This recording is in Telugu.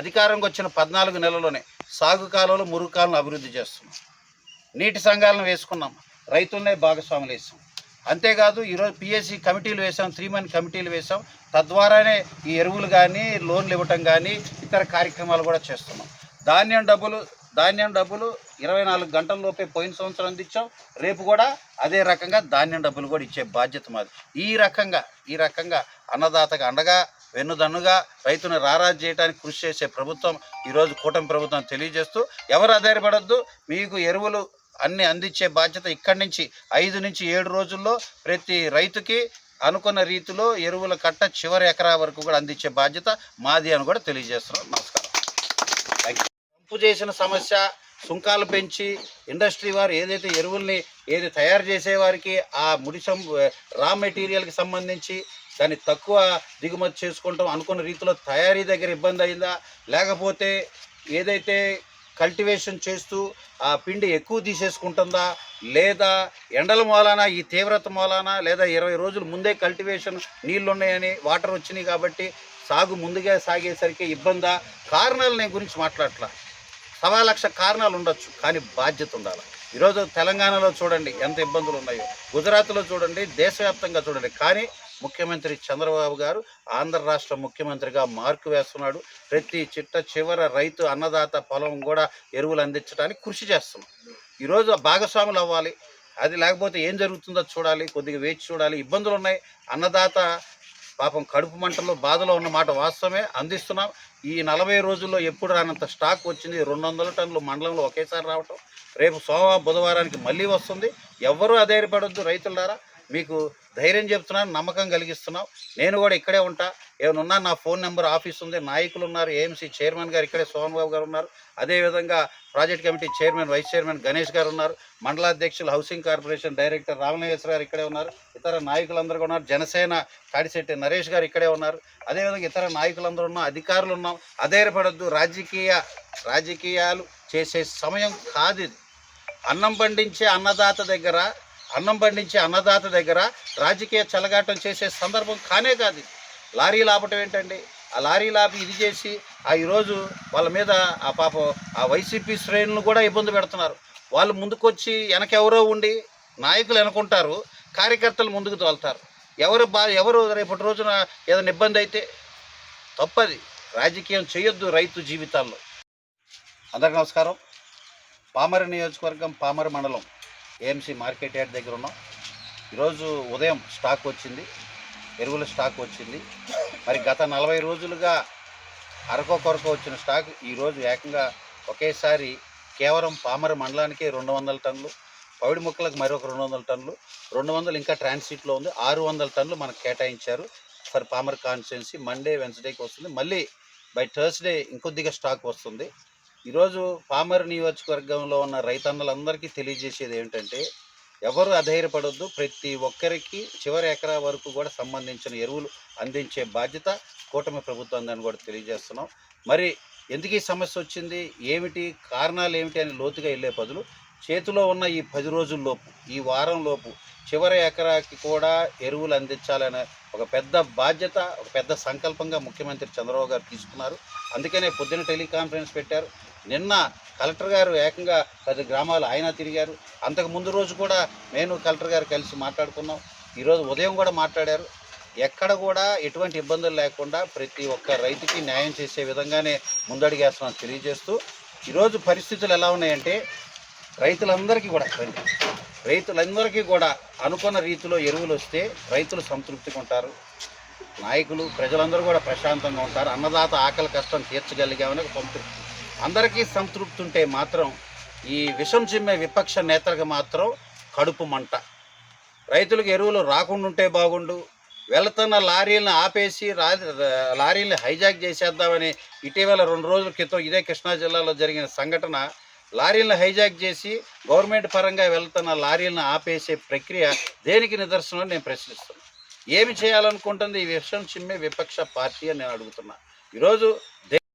అధికారంకి వచ్చిన పద్నాలుగు నెలల్లోనే సాగు కాలంలో మురుగు కాలను అభివృద్ధి చేస్తున్నాం. నీటి సంఘాలను వేసుకున్నాం. రైతులనే భాగస్వాములు వేసాం. అంతేకాదు ఈరోజు పిఎస్సి కమిటీలు వేసాం త్రీ మంత్ కమిటీలు వేసాం. తద్వారానే ఈ ఎరువులు కానీ లోన్లు ఇవ్వటం కానీ ఇతర కార్యక్రమాలు కూడా చేస్తున్నాం. ధాన్యం డబ్బులు ధాన్యం డబ్బులు ఇరవై నాలుగు గంటల లోపే పోయిన సంవత్సరం అందించాం. రేపు కూడా అదే రకంగా ధాన్యం డబ్బులు కూడా ఇచ్చే బాధ్యత మాది. ఈ రకంగా ఈ రకంగా అన్నదాతగా అండగా వెన్నుదన్నుగా రైతును రారాజు చేయడానికి కృషి చేసే ప్రభుత్వం ఈరోజు కూటమి ప్రభుత్వం తెలియజేస్తూ ఎవరు ఆధారపడద్దు మీకు ఎరువులు అన్ని అందించే బాధ్యత ఇక్కడి నుంచి ఐదు నుంచి ఏడు రోజుల్లో ప్రతి రైతుకి అనుకున్న రీతిలో ఎరువుల కట్ట చివరి ఎకరా వరకు కూడా అందించే బాధ్యత మాది అని కూడా తెలియజేస్తున్నాం. నమస్కారం. పంపు చేసిన సమస్య సుంకాలు పెంచి ఇండస్ట్రీ వారు ఏదైతే ఎరువుల్ని ఏది తయారు చేసే వారికి ఆ ముడి సం రా మెటీరియల్కి సంబంధించి దాన్ని తక్కువ దిగుమతి చేసుకుంటాం అనుకున్న రీతిలో తయారీ దగ్గర ఇబ్బంది అయిందా? లేకపోతే ఏదైతే కల్టివేషన్ చేస్తూ ఆ పిండి ఎక్కువ తీసేసుకుంటుందా? లేదా ఎండల మూలాన ఈ తీవ్రత మూలాన లేదా ఇరవై రోజులు ముందే కల్టివేషన్ నీళ్ళు ఉన్నాయని వాటర్ వచ్చినాయి కాబట్టి సాగు ముందుగా సాగేసరికి ఇబ్బందా? కారణాలు నేను గురించి మాట్లాడట్లా. సవా లక్ష కారణాలు ఉండొచ్చు కానీ బాధ్యత ఉండాలి. ఈరోజు తెలంగాణలో చూడండి ఎంత ఇబ్బందులు ఉన్నాయో. గుజరాత్లో చూడండి దేశవ్యాప్తంగా చూడండి. కానీ ముఖ్యమంత్రి చంద్రబాబు గారు ఆంధ్ర రాష్ట్ర ముఖ్యమంత్రిగా మార్కు వేస్తున్నాడు. ప్రతి చిట్ట చివర రైతు అన్నదాత పొలం కూడా ఎరువులు అందించడానికి కృషి చేస్తున్నాం. ఈరోజు భాగస్వాములు అవ్వాలి. అది లేకపోతే ఏం జరుగుతుందో చూడాలి. కొద్దిగా వేచి చూడాలి. ఇబ్బందులు ఉన్నాయి. అన్నదాత పాపం కడుపు మంటల్లో బాధలో ఉన్న మాట వాస్తవమే. అందిస్తున్నాం. ఈ నలభై రోజుల్లో ఎప్పుడు రానంత స్టాక్ వచ్చింది. రెండు వందల టన్నులు మండలంలో ఒకేసారి రావటం. రేపు సోమవారం బుధవారానికి మళ్ళీ వస్తుంది. ఎవ్వరూ అధైర్యపడొద్దు రైతులారా. మీకు ధైర్యం చెప్తున్నాను నమ్మకం కలిగిస్తున్నావు. నేను కూడా ఇక్కడే ఉంటా. ఏమైనా ఉన్నా నా ఫోన్ నెంబర్ ఆఫీస్ ఉంది. నాయకులు ఉన్నారు. ఏఎంసీ చైర్మన్ గారు ఇక్కడే సోహన్ బాబు గారు ఉన్నారు. అదేవిధంగా project committee chairman vice chairman Ganesh గారు ఉన్నారు. మండలాధ్యక్షులు హౌసింగ్ కార్పొరేషన్ డైరెక్టర్ రామలింగేశ్వర గారు ఇక్కడే ఉన్నారు. ఇతర నాయకులందరూ ఉన్నారు. జనసేన కాడిశెట్టి నరేష్ గారు ఇక్కడే ఉన్నారు. అదేవిధంగా ఇతర నాయకులందరూ ఉన్నాం అధికారులు ఉన్నాం అధైర్యపడద్దు. రాజకీయ రాజకీయాలు చేసే సమయం కాదు ఇది. అన్నం పండించే అన్నదాత దగ్గర అన్నం పండించే అన్నదాత దగ్గర రాజకీయ చలగాటం చేసే సందర్భం కానే కాదు. లారీ లాపటం ఏంటండి? ఆ లారీ లాపి ఇది చేసి ఆ ఈరోజు వాళ్ళ మీద ఆ పాప ఆ వైసీపీ శ్రేణులను కూడా ఇబ్బంది పెడుతున్నారు. వాళ్ళు ముందుకొచ్చి వెనకెవరో ఉండి నాయకులు వెనుకుంటారు కార్యకర్తలు ముందుకు తోలుతారు. ఎవరు బా ఎవరు రేపటి రోజున ఏదైనా ఇబ్బంది అయితే తప్పది. రాజకీయం చేయొద్దు రైతు జీవితాల్లో. అందరికీ నమస్కారం. పామర నియోజకవర్గం పామర మండలం. ఏఎంసీ మార్కెట్ యార్డ్ దగ్గర ఉన్నాం. ఈరోజు ఉదయం స్టాక్ వచ్చింది ఎరువుల స్టాక్ వచ్చింది. మరి గత నలభై రోజులుగా అరకో కొరకు వచ్చిన స్టాక్ ఈరోజు ఏకంగా ఒకేసారి కేవలం పామర మండలానికే రెండు వందల టన్నులు పవిడి మొక్కలకు మరొక రెండు వందల టన్నులు రెండు వందలు ఇంకా ట్రాన్సిట్లో ఉంది. ఆరు వందల టన్నులు మనకు కేటాయించారు. ఫర్ పామర్ కాన్స్టిట్యున్సీ మండే వెన్స్డేకి వస్తుంది. మళ్ళీ బై థర్స్డే ఇంకొద్దిగా స్టాక్ వస్తుంది. ఈరోజు పామర్ నియోజకవర్గంలో ఉన్న రైతన్నలందరికీ తెలియజేసేది ఏంటంటే ఎవరు అధైర్యపడొద్దు ప్రతి ఒక్కరికి చివరి ఎకరా వరకు కూడా సంబంధించిన ఎరువులు అందించే బాధ్యత కూటమి ప్రభుత్వం అని కూడా తెలియజేస్తున్నాం. మరి ఎందుకు ఈ సమస్య వచ్చింది? ఏమిటి? కారణాలు ఏమిటి అని లోతుగా వెళ్ళే బదులు చేతిలో ఉన్న ఈ పది రోజుల్లోపు ఈ వారం లోపు చివరి ఎకరాకి కూడా ఎరువులు అందించాలనే ఒక పెద్ద బాధ్యత ఒక పెద్ద సంకల్పంగా ముఖ్యమంత్రి చంద్రబాబు గారు తీసుకున్నారు. అందుకనే పొద్దున టెలికాన్ఫరెన్స్ పెట్టారు. నిన్న కలెక్టర్ గారు ఏకంగా పది గ్రామాలు ఆయన తిరిగారు. అంతకు ముందు రోజు కూడా నేను కలెక్టర్ గారు కలిసి మాట్లాడుకున్నాం. ఈరోజు ఉదయం కూడా మాట్లాడారు. ఎక్కడ కూడా ఎటువంటి ఇబ్బందులు లేకుండా ప్రతి ఒక్క రైతుకి న్యాయం చేసే విధంగానే ముందడిగేస్తున్నాం తెలియజేస్తూ ఈరోజు పరిస్థితులు ఎలా ఉన్నాయంటే రైతులందరికీ కూడా రైతులందరికీ కూడా అనుకున్న రీతిలో ఎరువులు వస్తే రైతులు సంతృప్తిగా ఉంటారు. నాయకులు ప్రజలందరూ కూడా ప్రశాంతంగా ఉంటారు. అన్నదాత ఆకలి కష్టం తీర్చగలిగామని ఒక సంతృప్తి. అందరికీ సంతృప్తి ఉంటే మాత్రం ఈ విషం చిమ్మే విపక్ష నేతలకు మాత్రం కడుపు మంట. రైతులకు ఎరువులు రాకుండా ఉంటే బాగుండు. వెళుతున్న లారీలను ఆపేసి రా లారీలను హైజాక్ చేసేద్దామని ఇటీవల రెండు రోజుల క్రితం ఇదే కృష్ణా జిల్లాలో జరిగిన సంఘటన లారీలను హైజాక్ చేసి గవర్నమెంట్ పరంగా వెళ్తున్న లారీలను ఆపేసే ప్రక్రియ దేనికి నిదర్శనం నేను ప్రశ్నిస్తున్నాను ఏమి చేయాలనుకుంటుంది ఈ విషయం చిమ్మే విపక్ష పార్టీ అని నేను అడుగుతున్నా. ఈరోజు దే-